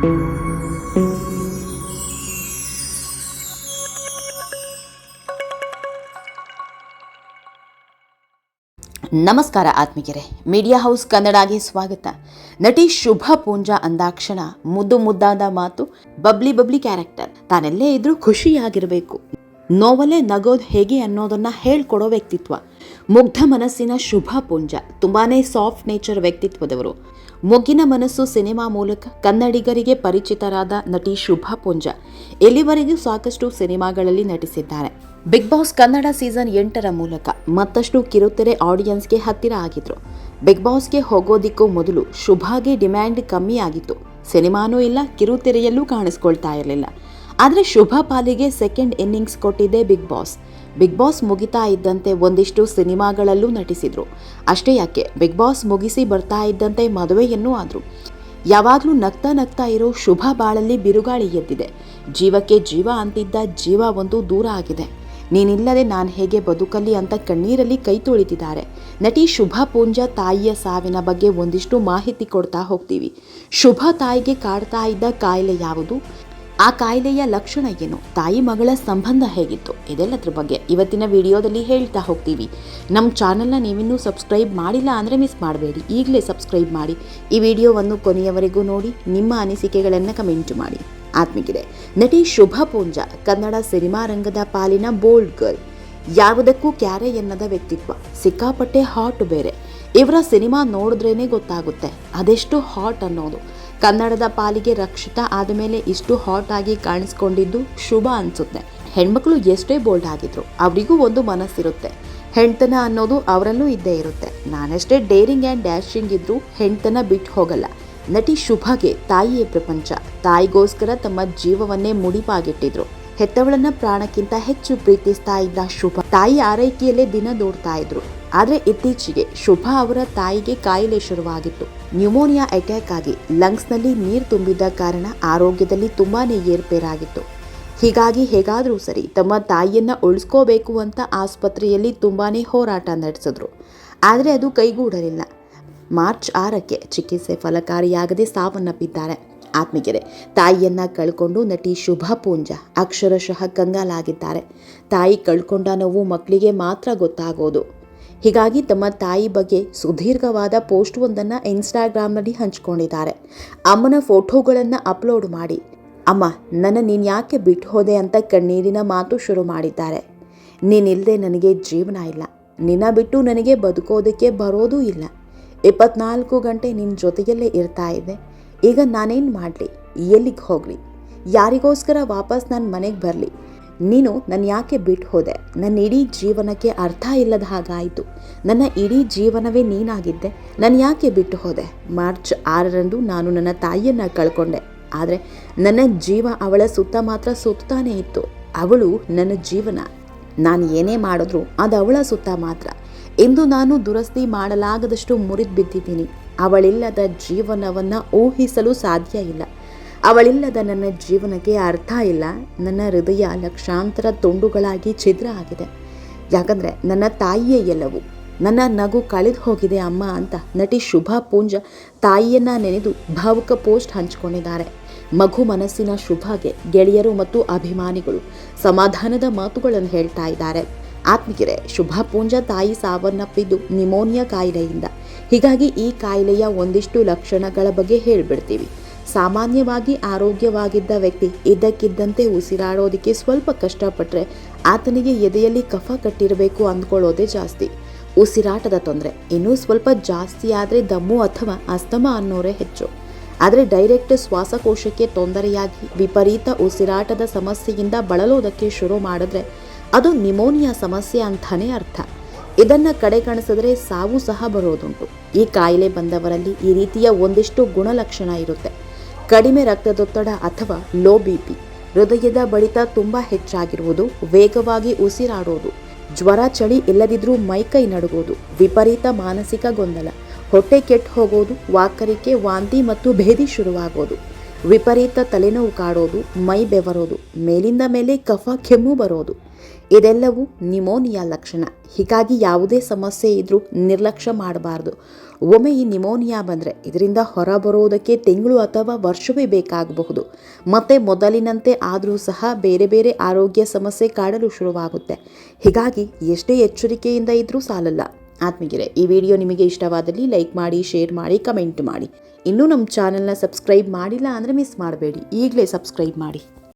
ನಮಸ್ಕಾರ ಆತ್ಮೀಯರೇ, media house ಕನ್ನಡಗೆ ಸ್ವಾಗತ. ನಟಿ ಶುಭ ಪೂಂಜಾ ಅಂದಾಕ್ಷಣ ಮುದ್ದು ಮುದ್ದಾದ ಮಾತು, ಬಬ್ಲಿ ಬಬ್ಲಿ ಕ್ಯಾರೆಕ್ಟರ್, ತಾನೆಲ್ಲೇ ಇದ್ರೂ ಖುಷಿಯಾಗಿರಬೇಕು. ನೋವಲ್ಲೇ ನಗೋದು ಹೇಗೆ ಅನ್ನೋದನ್ನ ಹೇಳ್ಕೊಡೋ ವ್ಯಕ್ತಿತ್ವ. ಮುಗ್ಧ ಮನಸ್ಸಿನ ಶುಭ ಪುಂಜ, ತುಂಬಾನೇ ಸಾಫ್ಟ್ ನೇಚರ್ ವ್ಯಕ್ತಿತ್ವದವರು. ಮೊಗ್ಗಿನ ಮನಸ್ಸು ಸಿನಿಮಾ ಮೂಲಕ ಕನ್ನಡಿಗರಿಗೆ ಪರಿಚಿತರಾದ ನಟಿ ಶುಭ ಪುಂಜ ಎಲ್ಲಿವರೆಗೂ ಸಾಕಷ್ಟು ಸಿನಿಮಾಗಳಲ್ಲಿ ನಟಿಸಿದ್ದಾರೆ. ಬಿಗ್ ಬಾಸ್ ಕನ್ನಡ ಸೀಸನ್ ಎಂಟರ ಮೂಲಕ ಮತ್ತಷ್ಟು ಕಿರುತೆರೆ ಆಡಿಯನ್ಸ್ಗೆ ಹತ್ತಿರ ಆಗಿದ್ರು. ಬಿಗ್ ಬಾಸ್ಗೆ ಹೋಗೋದಿಕ್ಕೂ ಮೊದಲು ಶುಭಾಗೆ ಡಿಮ್ಯಾಂಡ್ ಕಮ್ಮಿ ಆಗಿತ್ತು. ಸಿನಿಮಾನೂ ಇಲ್ಲ, ಕಿರುತೆರೆಯಲ್ಲೂ ಕಾಣಿಸ್ಕೊಳ್ತಾ ಇರಲಿಲ್ಲ. ಆದರೆ ಶುಭ ಪಾಲಿಗೆ ಸೆಕೆಂಡ್ ಇನ್ನಿಂಗ್ಸ್ ಕೊಟ್ಟಿದ್ದೆ ಬಿಗ್ ಬಾಸ್ ಬಿಗ್ ಬಾಸ್ ಮುಗಿತಾ ಇದ್ದಂತೆ ಒಂದಿಷ್ಟು ಸಿನಿಮಾಗಳಲ್ಲೂ ನಟಿಸಿದ್ರು. ಅಷ್ಟೇ ಯಾಕೆ ಬಿಗ್ ಬಾಸ್ ಮುಗಿಸಿ ಬರ್ತಾ ಇದ್ದಂತೆ ಮದುವೆಯನ್ನೂ ಆದರು. ಯಾವಾಗಲೂ ನಗ್ತಾ ನಗ್ತಾ ಇರೋ ಶುಭ ಬಾಳಲ್ಲಿ ಬಿರುಗಾಳಿ ಎದ್ದಿದೆ. ಜೀವಕ್ಕೆ ಜೀವ ಅಂತಿದ್ದ ಜೀವ ಒಂದು ದೂರ ಆಗಿದೆ. ನೀನಿಲ್ಲದೆ ನಾನು ಹೇಗೆ ಬದುಕಲಿ ಅಂತ ಕಣ್ಣೀರಲ್ಲಿ ಕೈ ತೊಳಿತಿದ್ದಾರೆ. ನಟಿ ಶುಭ ಪೂಂಜಾ ತಾಯಿಯ ಸಾವಿನ ಬಗ್ಗೆ ಒಂದಿಷ್ಟು ಮಾಹಿತಿ ಕೊಡ್ತಾ ಹೋಗ್ತೀವಿ. ಶುಭ ತಾಯಿಗೆ ಕಾಡ್ತಾ ಇದ್ದ ಕಾಯಿಲೆ ಯಾವುದು? ಆ ಕಾಯಿಲೆಯ ಲಕ್ಷಣ ಏನು? ತಾಯಿ ಮಗಳ ಸಂಬಂಧ ಹೇಗಿತ್ತು? ಇದೆಲ್ಲದ್ರ ಬಗ್ಗೆ ಇವತ್ತಿನ ವಿಡಿಯೋದಲ್ಲಿ ಹೇಳ್ತಾ ಹೋಗ್ತೀವಿ. ನಮ್ಮ ಚಾನಲ್ನ ನೀವಿನ್ನೂ ಸಬ್ಸ್ಕ್ರೈಬ್ ಮಾಡಿಲ್ಲ ಅಂದರೆ ಮಿಸ್ ಮಾಡಬೇಡಿ. ಈಗಲೇ ಸಬ್ಸ್ಕ್ರೈಬ್ ಮಾಡಿ. ಈ ವಿಡಿಯೋವನ್ನು ಕೊನೆಯವರೆಗೂ ನೋಡಿ, ನಿಮ್ಮ ಅನಿಸಿಕೆಗಳನ್ನು ಕಮೆಂಟ್ ಮಾಡಿ. ಆತ್ಮಿಗಿದೆ ನಟಿ ಶುಭಾ ಪೂಂಜಾ, ಕನ್ನಡ ಸಿನಿಮಾ ರಂಗದ ಪಾಲಿನ ಬೋಲ್ಡ್ ಗರ್ಲ್. ಯಾವುದಕ್ಕೂ ಕ್ಯಾರೆ ಎನ್ನದ ವ್ಯಕ್ತಿತ್ವ. ಸಿಕ್ಕಾಪಟ್ಟೆ ಹಾಟ್ ಬೇರೆ. ಇವರ ಸಿನಿಮಾ ನೋಡಿದ್ರೇ ಗೊತ್ತಾಗುತ್ತೆ. ಅದೆಷ್ಟು ಹಾಟ್ ಅನ್ನೋದು. ಕನ್ನಡದ ಪಾಲಿಗೆ ರಕ್ಷಿತಾ, ಆದಮೇಲೆ ಇಷ್ಟು ಹಾಟ್ ಆಗಿ ಕಾಣಿಸ್ಕೊಂಡಿದ್ದು ಶುಭ ಅನಿಸುತ್ತೆ. ಹೆಣ್ಮಕ್ಳು ಎಷ್ಟೇ ಬೋಲ್ಡ್ ಆಗಿದ್ರು ಅವರಿಗೂ ಒಂದು ಮನಸ್ಸಿರುತ್ತೆ. ಹೆಣ್ತನ ಅನ್ನೋದು ಅವರಲ್ಲೂ ಇದ್ದೇ ಇರುತ್ತೆ. ನಾನೆಷ್ಟೇ ಡೇರಿಂಗ್ ಆ್ಯಂಡ್ ಡ್ಯಾಶಿಂಗ್ ಇದ್ರೂ ಹೆಣ್ತನ ಬಿಟ್ಟು ಹೋಗಲ್ಲ. ನಟಿ ಶುಭಗೆ ತಾಯಿಯೇ ಪ್ರಪಂಚ. ತಾಯಿಗೋಸ್ಕರ ತಮ್ಮ ಜೀವವನ್ನೇ ಮುಡಿಪಾಗಿಟ್ಟಿದ್ರು. ಹೆತ್ತವಳನ್ನ ಪ್ರಾಣಕ್ಕಿಂತ ಹೆಚ್ಚು ಪ್ರೀತಿಸ್ತಾ ಇದ್ದ ಶುಭ. ತಾಯಿ ಆರೈಕೆಯಲ್ಲೇ ದಿನ ದೂಡ್ತಾ ಇದ್ರು. ಆದ್ರೆ ಇತ್ತೀಚೆಗೆ ಶುಭಾ ಅವರ ತಾಯಿಗೆ ಕಾಯಿಲೆ ಶುರುವಾಗಿತ್ತು. ನ್ಯೂಮೋನಿಯಾ ಅಟ್ಯಾಕ್ ಆಗಿ ಲಂಗ್ಸ್ನಲ್ಲಿ ನೀರು ತುಂಬಿದ್ದ ಕಾರಣ ಆರೋಗ್ಯದಲ್ಲಿ ತುಂಬಾನೇ ಏರ್ಪೇರಾಗಿತ್ತು. ಹೀಗಾಗಿ ಹೇಗಾದರೂ ಸರಿ ತಮ್ಮ ತಾಯಿಯನ್ನು ಉಳಿಸ್ಕೋಬೇಕು ಅಂತ ಆಸ್ಪತ್ರೆಯಲ್ಲಿ ತುಂಬಾನೇ ಹೋರಾಟ ನಡೆಸಿದ್ರು. ಆದರೆ ಅದು ಕೈಗೂಡಲಿಲ್ಲ. ಮಾರ್ಚ್ ಆರಕ್ಕೆ ಚಿಕಿತ್ಸೆ ಫಲಕಾರಿಯಾಗದೆ ಸಾವನ್ನಪ್ಪಿದ್ದಾರೆ. ಆತ್ಮೀಗೆರೆ ತಾಯಿಯನ್ನ ಕಳ್ಕೊಂಡು ನಟಿ ಶುಭಾ ಪೂಂಜಾ ಅಕ್ಷರಶಃ ಕಂಗಾಲಾಗಿದ್ದಾರೆ. ತಾಯಿ ಕಳ್ಕೊಂಡ ನೋವು ಮಕ್ಕಳಿಗೆ ಮಾತ್ರ ಗೊತ್ತಾಗೋದು. ಹೀಗಾಗಿ ತಮ್ಮ ತಾಯಿ ಬಗ್ಗೆ ಸುದೀರ್ಘವಾದ ಪೋಸ್ಟ್ ಒಂದನ್ನು ಇನ್ಸ್ಟಾಗ್ರಾಮ್ನಲ್ಲಿ ಹಂಚಿಕೊಂಡಿದ್ದಾರೆ. ಅಮ್ಮನ ಫೋಟೋಗಳನ್ನು ಅಪ್ಲೋಡ್ ಮಾಡಿ. ಅಮ್ಮ, ನನ್ನ ನೀನು ಯಾಕೆ ಬಿಟ್ಟು ಹೋದೆ ಅಂತ ಕಣ್ಣೀರಿನ ಮಾತು ಶುರು ಮಾಡಿದ್ದಾರೆ. ನೀನಿಲ್ಲದೆ ನನಗೆ ಜೀವನ ಇಲ್ಲ. ನಿನ್ನ ಬಿಟ್ಟು ನನಗೆ ಬದುಕೋದಕ್ಕೆ ಬರೋದೂ ಇಲ್ಲ. ಇಪ್ಪತ್ನಾಲ್ಕು ಗಂಟೆ ನಿನ್ನ ಜೊತೆಯಲ್ಲೇ ಇರ್ತಾ ಇದ್ದೆ. ಈಗ ನಾನೇನು ಮಾಡಲಿ? ಎಲ್ಲಿಗೆ ಹೋಗಲಿ? ಯಾರಿಗೋಸ್ಕರ ವಾಪಸ್ ನನ್ನ ಮನೆಗೆ ಬರಲಿ? ನೀನು ನನ್ನ ಯಾಕೆ ಬಿಟ್ಟು ಹೋದೆ? ನನ್ನ ಇಡೀ ಜೀವನಕ್ಕೆ ಅರ್ಥ ಇಲ್ಲದ ಹಾಗಾಯಿತು. ನನ್ನ ಇಡೀ ಜೀವನವೇ ನೀನಾಗಿದ್ದೆ. ನಾನು ಯಾಕೆ ಬಿಟ್ಟು ಹೋದೆ? ಮಾರ್ಚ್ ಆರರಂದು ನಾನು ನನ್ನ ತಾಯಿಯನ್ನು ಕಳ್ಕೊಂಡೆ. ಆದರೆ ನನ್ನ ಜೀವ ಅವಳ ಸುತ್ತ ಮಾತ್ರ ಸುತ್ತಾನೇ ಇತ್ತು. ಅವಳು ನನ್ನ ಜೀವನ. ನಾನು ಏನೇ ಮಾಡಿದ್ರು ಅದು ಅವಳ ಸುತ್ತ ಮಾತ್ರ. ಇಂದು ನಾನು ದುರಸ್ತಿ ಮಾಡಲಾಗದಷ್ಟು ಮುರಿದು ಬಿದ್ದಿದ್ದೀನಿ ಅವಳಿಲ್ಲದ ಜೀವನವನ್ನು ಊಹಿಸಲು ಸಾಧ್ಯ ಇಲ್ಲ. ಅವಳಿಲ್ಲದ ನನ್ನ ಜೀವನಕ್ಕೆ ಅರ್ಥ ಇಲ್ಲ. ನನ್ನ ಹೃದಯ ಲಕ್ಷಾಂತರ ತುಂಡುಗಳಾಗಿ ಛಿದ್ರ ಆಗಿದೆ. ಯಾಕಂದರೆ ನನ್ನ ತಾಯಿಯೇ ಎಲ್ಲವು. ನನ್ನ ನಗು ಕಳೆದು ಹೋಗಿದೆ ಅಮ್ಮ ಅಂತ ನಟಿ ಶುಭಾ ಪೂಂಜ ತಾಯಿಯನ್ನು ನೆನೆದು ಭಾವುಕ ಪೋಸ್ಟ್ ಹಂಚಿಕೊಂಡಿದ್ದಾರೆ. ಮಗು ಮನಸ್ಸಿನ ಶುಭಗೆ ಗೆಳೆಯರು ಮತ್ತು ಅಭಿಮಾನಿಗಳು ಸಮಾಧಾನದ ಮಾತುಗಳನ್ನು ಹೇಳ್ತಾ ಇದ್ದಾರೆ. ಆತ್ಮಿಕರೆ, ಶುಭಾ ಪೂಂಜ ತಾಯಿ ಸಾವನ್ನಪ್ಪಿದ್ದು ನಿಮೋನಿಯಾ ಕಾಯಿಲೆಯಿಂದ. ಹೀಗಾಗಿ ಈ ಕಾಯಿಲೆಯ ಒಂದಿಷ್ಟು ಲಕ್ಷಣಗಳ ಬಗ್ಗೆ ಹೇಳ್ಬಿಡ್ತೀವಿ. ಸಾಮಾನ್ಯವಾಗಿ ಆರೋಗ್ಯವಾಗಿದ್ದ ವ್ಯಕ್ತಿ ಇದ್ದಕ್ಕಿದ್ದಂತೆ ಉಸಿರಾಡೋದಕ್ಕೆ ಸ್ವಲ್ಪ ಕಷ್ಟಪಟ್ಟರೆ ಆತನಿಗೆ ಎದೆಯಲ್ಲಿ ಕಫ ಕಟ್ಟಿರಬೇಕು ಅಂದ್ಕೊಳ್ಳೋದೇ ಜಾಸ್ತಿ. ಉಸಿರಾಟದ ತೊಂದರೆ. ಇನ್ನೂ ಸ್ವಲ್ಪ ಜಾಸ್ತಿ ಆದರೆ ದಮ್ಮು ಅಥವಾ ಅಸ್ತಮ ಅನ್ನೋರೇ ಹೆಚ್ಚು. ಆದರೆ ಡೈರೆಕ್ಟ್ ಶ್ವಾಸಕೋಶಕ್ಕೆ ತೊಂದರೆಯಾಗಿ ವಿಪರೀತ ಉಸಿರಾಟದ ಸಮಸ್ಯೆಯಿಂದ ಬಳಲೋದಕ್ಕೆ ಶುರು ಮಾಡಿದ್ರೆ ಅದು ನಿಮೋನಿಯಾ ಸಮಸ್ಯೆ ಅಂತಾನೇ ಅರ್ಥ. ಇದನ್ನ ಕಡೆಗಣಿಸಿದ್ರೆ ಸಾವು ಸಹ ಬರೋದುಂಟು. ಈ ಕಾಯಿಲೆ ಬಂದವರಲ್ಲಿ ಈ ರೀತಿಯ ಒಂದಿಷ್ಟು ಗುಣಲಕ್ಷಣ ಇರುತ್ತೆ. ಕಡಿಮೆ ರಕ್ತದೊತ್ತಡ ಅಥವಾ ಲೋ ಬಿ ಪಿ ಹೃದಯದ ಬಡಿತ ತುಂಬ ಹೆಚ್ಚಾಗಿರುವುದು, ವೇಗವಾಗಿ ಉಸಿರಾಡೋದು ಜ್ವರ ಚಳಿ ಇಲ್ಲದಿದ್ರೂ ಮೈಕೈ ನಡುಗೋದು ವಿಪರೀತ ಮಾನಸಿಕ ಗೊಂದಲ, ಹೊಟ್ಟೆ ಕೆಟ್ಟು ಹೋಗೋದು ವಾಕರಿಕೆ, ವಾಂತಿ ಮತ್ತು ಭೇದಿ ಶುರುವಾಗೋದು, ವಿಪರೀತ ತಲೆನೋವು ಕಾಡೋದು, ಮೈ ಬೆವರೋದು, ಮೇಲಿಂದ ಮೇಲೆ ಕಫ, ಕೆಮ್ಮು ಬರೋದು. ಇದೆಲ್ಲವೂ ನಿಮೋನಿಯಾ ಲಕ್ಷಣ. ಹೀಗಾಗಿ ಯಾವುದೇ ಸಮಸ್ಯೆ ಇದ್ರೂ ನಿರ್ಲಕ್ಷ್ಯ ಮಾಡಬಾರ್ದು. ಒಮ್ಮೆ ಈ ನಿಮೋನಿಯಾ ಬಂದರೆ ಇದರಿಂದ ಹೊರಬರೋದಕ್ಕೆ ತಿಂಗಳು ಅಥವಾ ವರ್ಷವೇ ಬೇಕಾಗಬಹುದು. ಮತ್ತೆ ಮೊದಲಿನಂತೆ ಆದರೂ ಸಹ ಬೇರೆ ಬೇರೆ ಆರೋಗ್ಯ ಸಮಸ್ಯೆ ಕಾಡಲು ಶುರುವಾಗುತ್ತೆ. ಹೀಗಾಗಿ ಎಷ್ಟೇ ಎಚ್ಚರಿಕೆಯಿಂದ ಇದ್ದರೂ ಸಾಲಲ್ಲ. ಆತ್ಮೀಗಿರೆ ಈ ವಿಡಿಯೋ ನಿಮಗೆ ಇಷ್ಟವಾದಲ್ಲಿ ಲೈಕ್ ಮಾಡಿ, ಶೇರ್ ಮಾಡಿ, ಕಮೆಂಟ್ ಮಾಡಿ. ಇನ್ನೂ ನಮ್ಮ ಚಾನಲ್ನ ಸಬ್ಸ್ಕ್ರೈಬ್ ಮಾಡಿಲ್ಲ ಅಂದರೆ ಮಿಸ್ ಮಾಡಬೇಡಿ. ಈಗಲೇ ಸಬ್ಸ್ಕ್ರೈಬ್ ಮಾಡಿ.